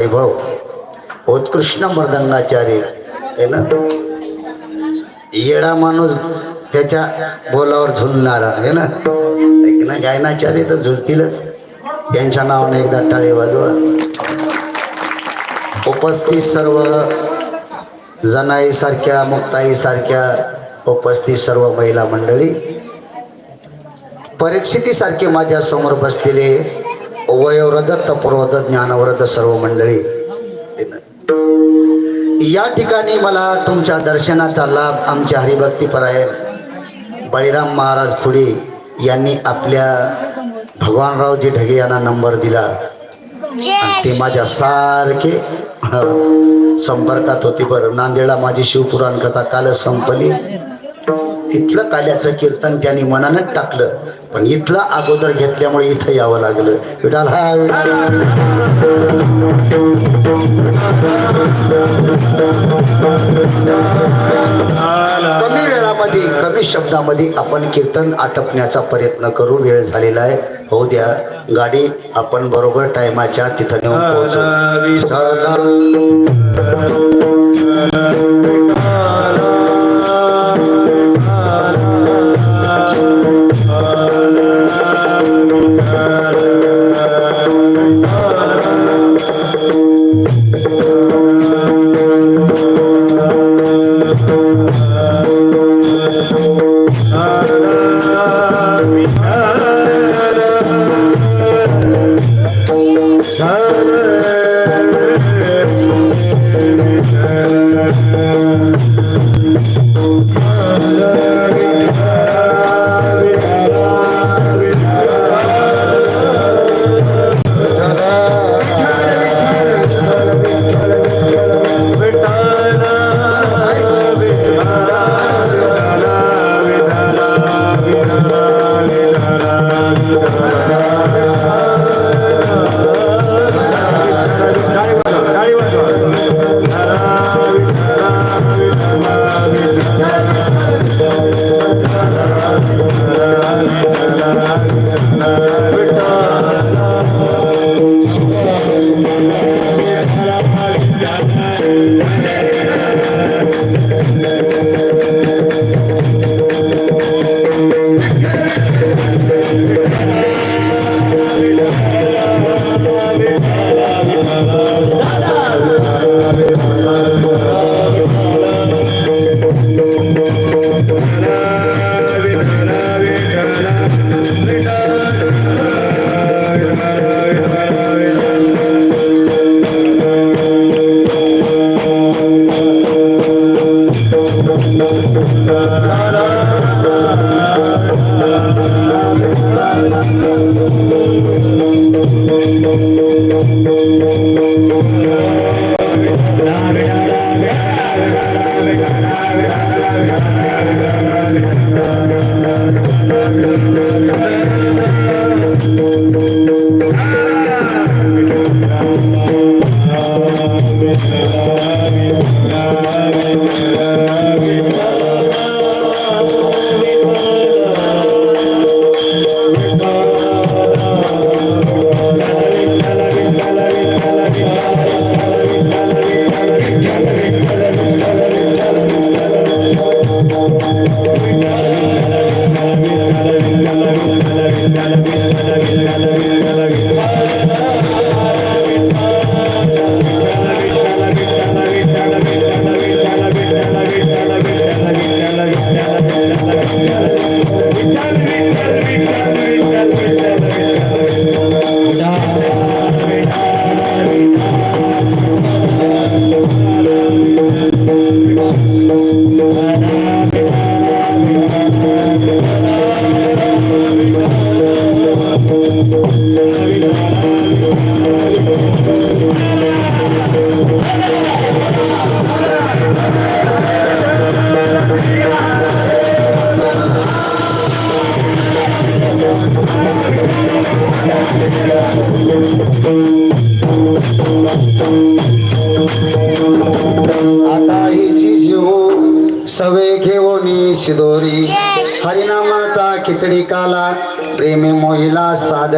वैभव उत्कृष्ण मृदंगाचार्य आहे ना? येडा माणूस त्याच्या बोलावर झुलणारा आहे ना? ऐक ना गायनाचार्य तर झुलतीलच. त्यांच्या नावाने एकदा टाळे वाजवा. उपस्थित सर्व जनाई सारख्या मुक्ताई सारख्या उपस्थित सर्व महिला मंडळी परीक्षितीसारखे माझ्यासमोर बसलेले वयोवृद्ध तपवृद्ध ज्ञानवृद्ध सर्व मंडळी. या ठिकाणी मला तुमच्या दर्शनाचा लाभ आमच्या हरिभक्तीपरायण बळीराम महाराज खुडे यांनी आपल्या भगवानरावजी ढगे यांना नंबर दिला. ते माझ्या सारखे संपर्कात होते बरं. नांदेडला माझी शिवपुराण कथा कालच संपली. तिथलं काल्याचं कीर्तन त्यांनी मनानं टाकलं. पण इथलं अगोदर घेतल्यामुळे इथं यावं लागलं. विडाल हा. कमी वेळामध्ये कमी शब्दामध्ये आपण कीर्तन आटपण्याचा प्रयत्न करू. वेळ झालेला आहे. होऊ द्या. गाडी आपण बरोबर टायमाच्या तिथं नेऊन पोहोचू. आता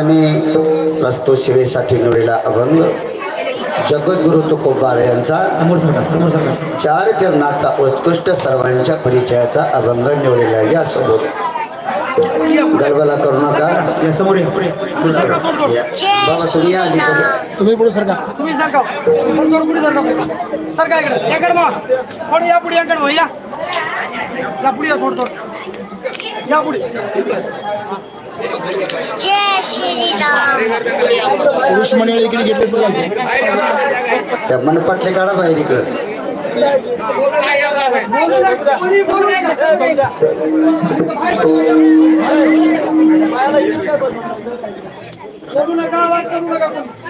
साधने प्रस्तुत शिवेसाठी निवडलेला अभंग. जगद्गुरु तुकोबार यांचा चार चरणाचा उत्कृष्ट सर्वांच्या परिचयाचा अभंग निवडलेला आहे. यासोबत गर्भाला करू नका. या या. या. बाबा तुम्ही या तुम्ही पुढे सरका. तुम्ही सरका. पुढे सरका. सरका इकडे. याकडे मग थोडं या पुढे याकडे या. या पुढे या थोडं थोडं. या पुढे. जय श्रीराम. पुरुष मंडळी इकडे घेतले तर मनपाटले काढा बाहेर इकडं. बोलू नका आवाज करू नका.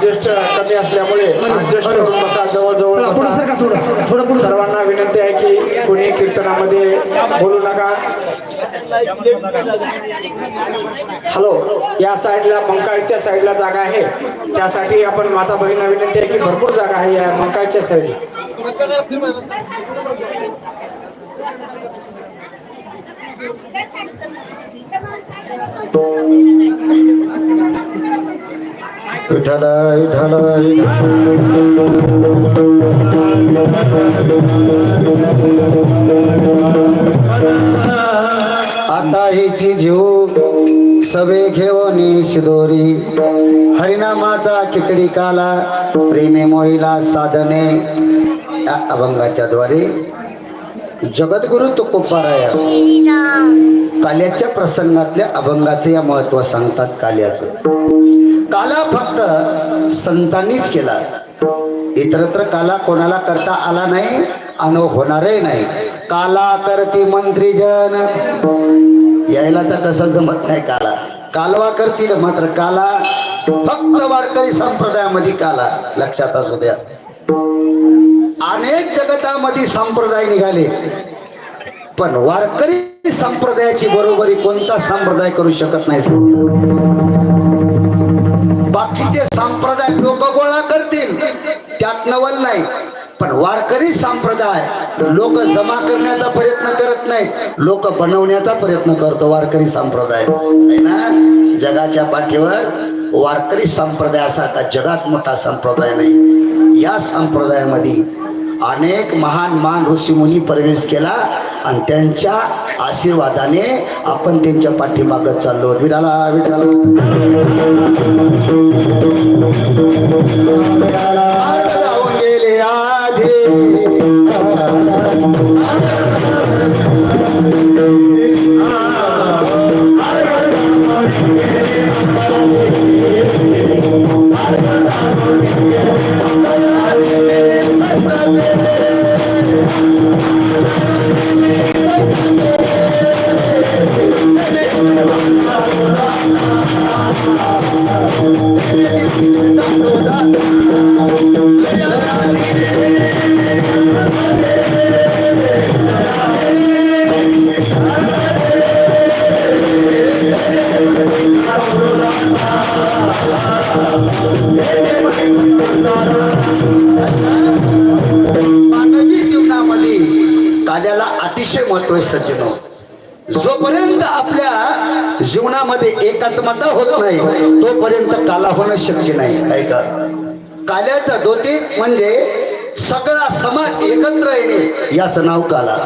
ऍडजस्ट कमी असल्यामुळे ऍडजस्ट करून बसा जवळजवळ बसा सर्वांना विनंती आहे की कोणी कीर्तनामध्ये बोलू नका. हॅलो या साईडला मंकाळच्या साईडला जागा आहे. त्यासाठी आपण माता बहिणींना विनंती आहे की भरपूर जागा आहे या मंकाळच्या साईडला. विठाला विठाला आता हिची जीव सवे घेऊनी शिदोरी हरिनामाचा खिचडी काला प्रेमे मोहिला साधने। अभंगाच्या द्वारे जगद्गुरु तुकोबाराया श्रीराम काल्याच्या प्रसंगातल्या अभंगाचे या महत्त्व सांगतात काल्याचं. काला फक्त संतांनीच केला. इतरत्र काला कोणाला करता आला नाही आणि होणारही नाही. काला करती मंत्रीजन यायला तर तसं जमत नाही काला. कालवा करतील मात्र काला. फक्त वारकरी संप्रदायामध्ये काला. लक्षात असू द्या. अनेक जगतामध्ये संप्रदाय निघाले. पण वारकरी संप्रदायाची बरोबरी कोणता संप्रदाय करू शकत नाही बाकीचे संप्रदाय लोक गोळा करतील त्यात नवल नाही. पण वारकरी संप्रदाय लोक जमा करण्याचा प्रयत्न करत नाहीत लोक बनवण्याचा प्रयत्न करतो वारकरी संप्रदाय. ना? जगाच्या पाठीवर वारकरी संप्रदायासारखा जगात मोठा संप्रदाय नाही? या संप्रदायामध्ये अनेक महान महान ऋषीमुनी प्रवेश केला आणि त्यांच्या आशीर्वादाने आपण त्यांच्या पाठीमागत चाललो. विठाला विठाला सज्जनो जोपर्यंत आपल्या जीवनामध्ये एकात्मता होत नाही तोपर्यंत काला होणं शक्य नाही. काय का काल्याचा दोतीक म्हणजे सगळा समाज एकत्र येणे याचं नाव काला.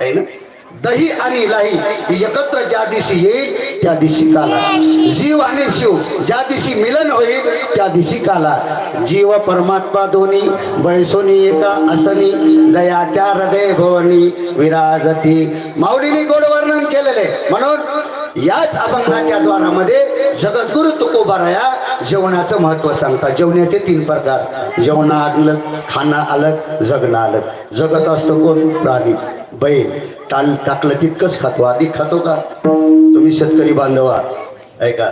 आहे ना? दही आणि लाही ही एकत्र ज्या दिवशी येईल त्या दिवशी काला. जीव आणि शिव ज्या दिवशी मिलन होईल त्या दिवशी काला. जीव परमात्मा दोन्ही बैसोनी एका असनी जयाच्या हृदय भवनी विराजती. माऊलीने गोड वर्णन केलेले. म्हणून याच अभंगाच्या द्वारामध्ये जगद्गुरु तुकोबाराया जेवणाचं महत्त्व सांगतात. जेवणाचे तीन प्रकार. जेवणं आलं खाणं आलं जगणं आलं. जगत असतो कोण? प्राणी. बैल. टाल टाकलं तितकंच खातो. आधी खातो का? तुम्ही शेतकरी बांधवा ऐका.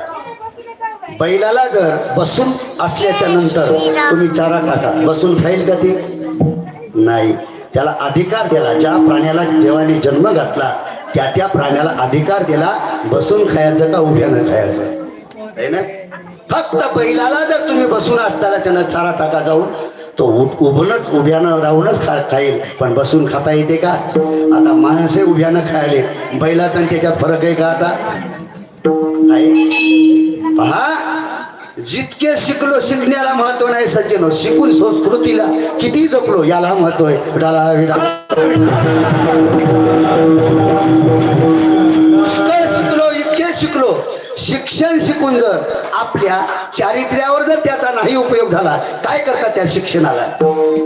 बैलाला जर बसून असल्याच्या नंतर तुम्ही चारा टाका बसून खाईल का ते? नाही. त्याला अधिकार दिला. ज्या प्राण्याला देवाने जन्म घातला त्या त्या प्राण्याला अधिकार दिला बसून खायचं का उभ्यानं खायचं? आहे ना? फक्त बैलाला जर तुम्ही बसून असताना त्यानं चारा टाका जाऊन तो उठ उभूनच उभ्यानं राहूनच खा खाईल. पण बसून खाता येते का? आता माणसे उभ्यानं खायले. बैलात आणि त्याच्यात फरक आहे का आता? पहा जितके शिकलो शिकण्याला महत्त्व नाही सज्जनो. शिकून संस्कृतीला किती जपलो याला महत्त्व आहे. डाला शिक्षण शिकून जर आपल्या चारित्र्यावर जर त्याचा नाही उपयोग झाला काय करतात त्या शिक्षणाला?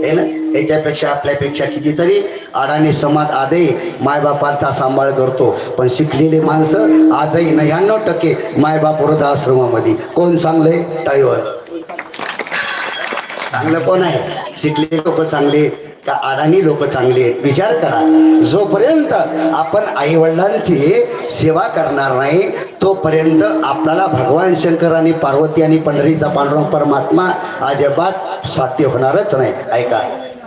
हे ना? याच्यापेक्षा आपल्यापेक्षा कितीतरी अडाणी समाज आजही मायबापांचा सांभाळ करतो. पण शिकलेली माणसं आजही नव्याण्णव टक्के मायबाप वृद्ध आश्रमामध्ये. कोण चांगले टाळीवर. चांगलं कोण आहे. शिकलेले लोक चांगले का अडाणी लोक चांगले आहेत? विचार करा. जोपर्यंत आपण आई वडिलांची सेवा करणार नाही तोपर्यंत आपल्याला भगवान शंकर आणि पार्वती आणि पंढरीचा पांडुरंग परमात्मा अजिबात साध्य होणारच नाही ऐका.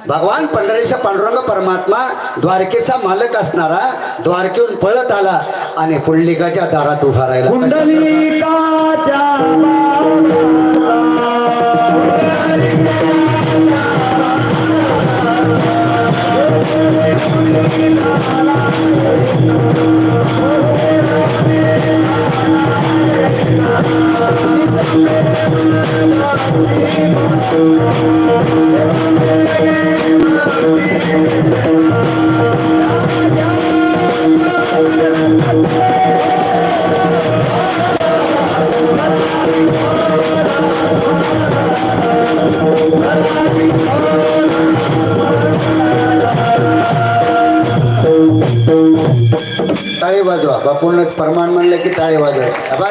भगवान पंढरीचा पांडुरंग परमात्मा द्वारकेचा मालक असणारा द्वारकेहून पळत आला आणि पुंडलिकाच्या दारात उभा राहिला. Oh, टाळे वाजवा बापूंना प्रमाण म्हणलं की टाळे वाजवा बाबा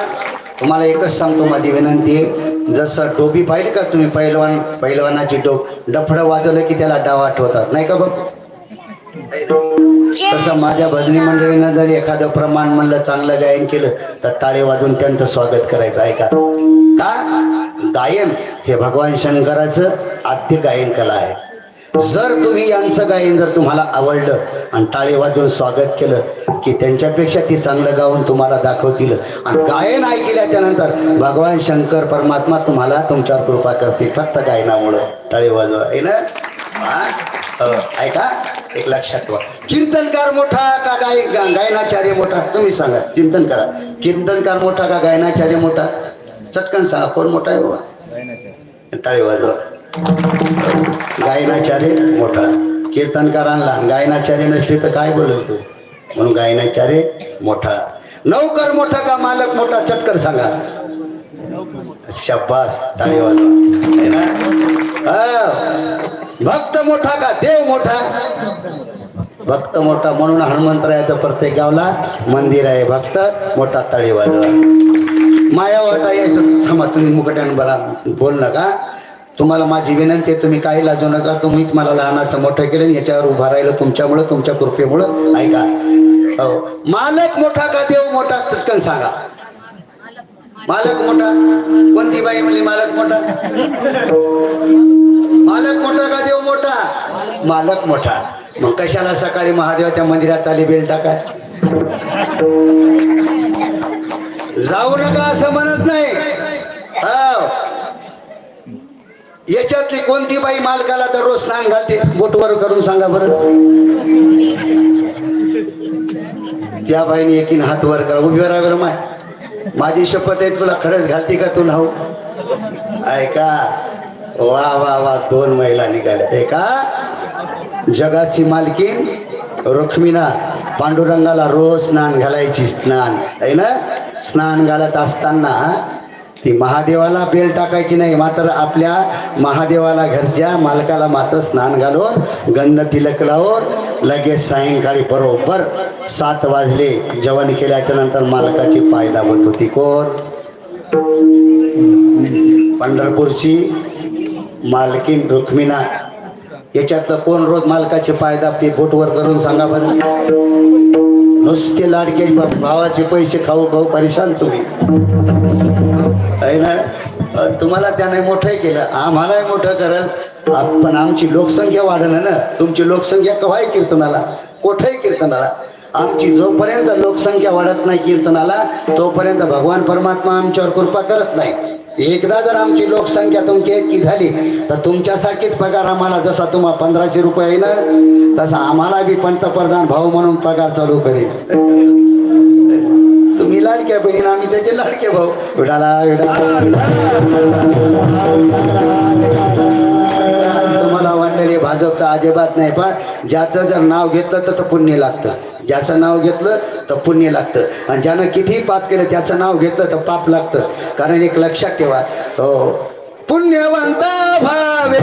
तुम्हाला एकच सांगतो माझी विनंती आहे. जसं टोपी पाहिली का तुम्ही पहिलवान पहिलवानाची टोप? डफडं वाजवलं की त्याला डाव आठवतात. नाही का बघ तसं माझ्या भजनी मंडळीनं जर एखादं प्रमाण म्हणलं चांगलं गायन केलं तर टाळे वाजून त्यांचं स्वागत करायचं आहे का का? गायन. हे भगवान शंकराचं आद्य गायन कला आहे. जर तुम्ही यांचं गायन जर तुम्हाला आवडलं आणि टाळे वाजवून स्वागत केलं की त्यांच्यापेक्षा ती चांगलं गाऊन तुम्हाला दाखवतील आणि गायन ऐकल्याच्या नंतर भगवान शंकर परमात्मा तुम्हाला तुमच्यावर कृपा करतील फक्त गायनामुळं. टाळे वाजवा आहे ना? हा? ऐका एक लक्षात ठेवा. कीर्तनकार मोठा का गाय गायनाचार्य मोठा? तुम्ही सांगा. चिंतन करा कीर्तनकार मोठा का गायनाचार्य मोठा? चटकन सांगा. कोण मोठा आहे बाबा? टाळे वाजवा गायनाचार्य मोठा. कीर्तनकारांना गायनाचार्य नसले तर काय बोलतो म्हणून गायनाचार्य मोठा. नौकर मोठा का मालक मोठा? चटकर सांगा. शब्बास भक्त मोठा का? देव मोठा. भक्त मोठा म्हणून हनुमंतरायाचं प्रत्येक गावला मंदिर आहे भक्त मोठा टाळी वाजवा माया वाटा यायचं. थांबा तुम्ही मुकट्यान बरा. बोल नका. तुम्हाला माझी विनंती आहे तुम्ही काही लाजू नका तुम्हीच मला लहानाचं मोठं केलं याच्यावर उभा राहिलं तुमच्यामुळं तुमच्या कृपेमुळं ऐका. हो. मालक मोठा का देव मोठा चटकन सांगा. मालक मोठा? कोणती बाई म्हणली मालक मोठा? मालक मोठा का देव मोठा? मालक मोठा. मग कशाला सकाळी महादेवाच्या मंदिरात आली बेल टाकाय जाऊ नका असं म्हणत नाही. हा. याच्यातली कोणती बाई मालकाला दररोज स्नान घालते? बोटवर करून सांगा बरं. त्या बाईने एकीन हात वर करा. उभी राहा बरं माय. माझी शपथ आहे तुला खरंच घालते का तू नाव ऐका. वा वा वा दोन महिला निघाल्या. एका जगाची मालकीन रुक्मिणा पांडुरंगाला रोज स्नान घालायची स्नान. आहे ना? स्नान घालत असताना ती महादेवाला बेल टाकायची नाही मात्र आपल्या महादेवाला घरच्या मालकाला मात्र स्नान घालून गंध तिलक लावून लगेच सायंकाळी बरोबर सात वाजले. जेवण केल्याच्यानंतर मालकाची पाय दाबत होती. कोण? पंढरपूरची मालकीन रुक्मिणा. याच्यातलं कोण रोज मालकाचे पाय दाबते? बोटवर करून सांगा बरं. नुसते लाडके भावाचे पैसे खाऊ खाऊ परेशान तुम्ही. आहे ना? तुम्हाला त्याने मोठं केलं आम्हालाही मोठं करल. पण आमची लोकसंख्या वाढणं ना तुमची लोकसंख्या कवाही कीर्तनाला कोठेही कीर्तनाला. आमची जोपर्यंत लोकसंख्या वाढत नाही कीर्तनाला तोपर्यंत भगवान परमात्मा आमच्यावर कृपा करत नाही एकदा जर आमची लोकसंख्या तुमची इतकी झाली तर तुमच्यासारखीच पगार आम्हाला जसा तुम्हाला पंधराशे रुपये आहे ना तसा आम्हाला बी पंतप्रधान भाऊ म्हणून पगार चालू करेल तुम्ही लाडक्या बहीण आम्ही त्याचे लाडके भाऊ. विडाला विडाला भाजप तर अजिबात नाही पण ज्याचं जर नाव घेतलं तर पुण्य लागतं. ज्याचं नाव घेतलं तर पुण्य लागतं. आणि ज्यानं कितीही पाप केलं त्याचं नाव घेतलं तर पाप लागतं. कारण एक लक्षात ठेवा हो, हो. पुण्यवंत भावे.